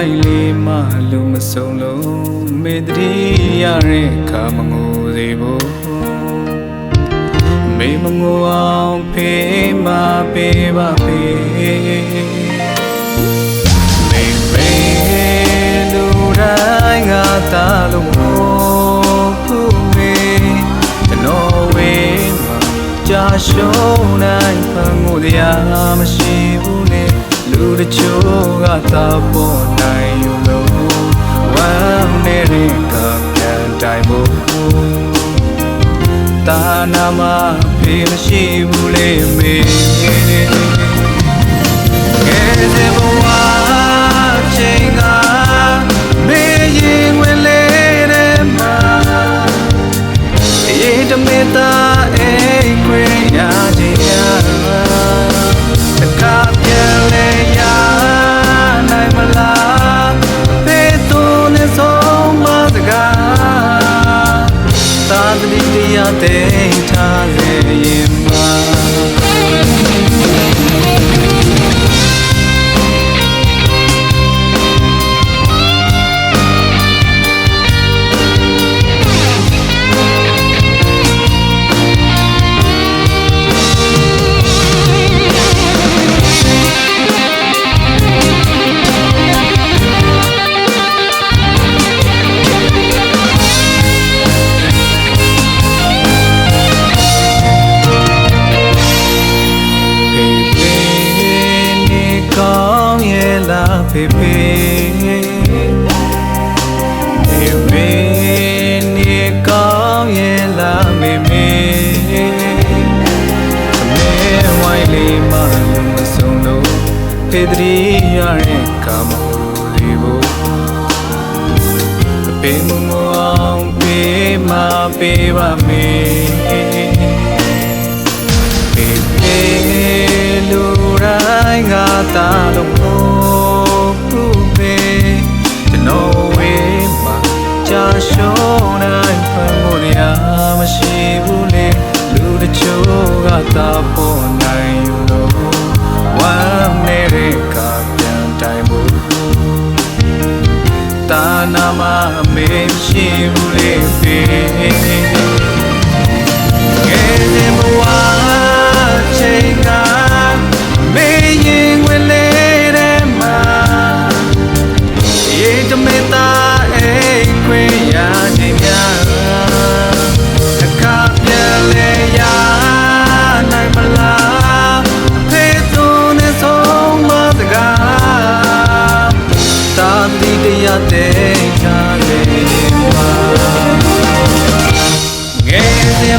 မဲဝိုင်းလေးမလူမဆုံးလို့မေတ္တိရတဲ့ခါမငိုသေးဘူးမေမငိုအောင်ဖေးမပေးပါဖေးမေမေလူတိုင်းငါတာလို့မဟုတ်ဘူးမေကျွန်တော်ဝေးမှာကြာရှုံးနိုင်ဖန်မှုတရားမရှိဘူးလေ လူတချို့ကသာပေါ်နိုင်ယူလို့ဝမ်းနေတဲ့ကပြန်တိုင်းဖို့တာနာမဖေးမရှိဘူးလေမေကဲစေဘဝ သိထားစေရင် ဖေဖေဖေဖေနေကောင်းရဲ့လားမေမေအမေဝိုင်းလေးမလုံးမဆုံးလို့ဖေတရီရတဲ့ကမ္ဘာလေးဘူးအပေမမအောင်ပေးမပေးပါမေပေပေလူတိုင်းငါတာလို့ မရှိဘူးလေလူတချို့ကသာပေါ်နိုင်လို့ဝမ်းနေတဲ့ကပြန်တိုင်မှုတာနာမမရှိဘူးလေပြေတမေတာအိမ်ခွေရာနေများ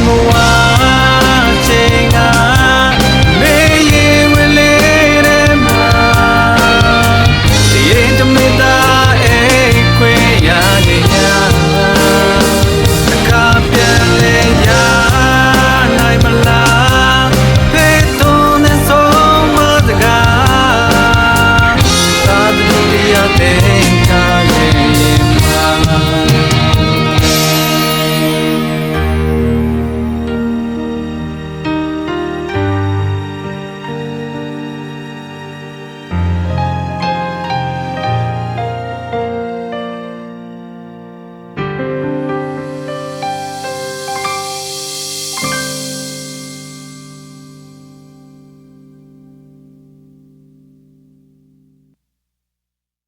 the wild.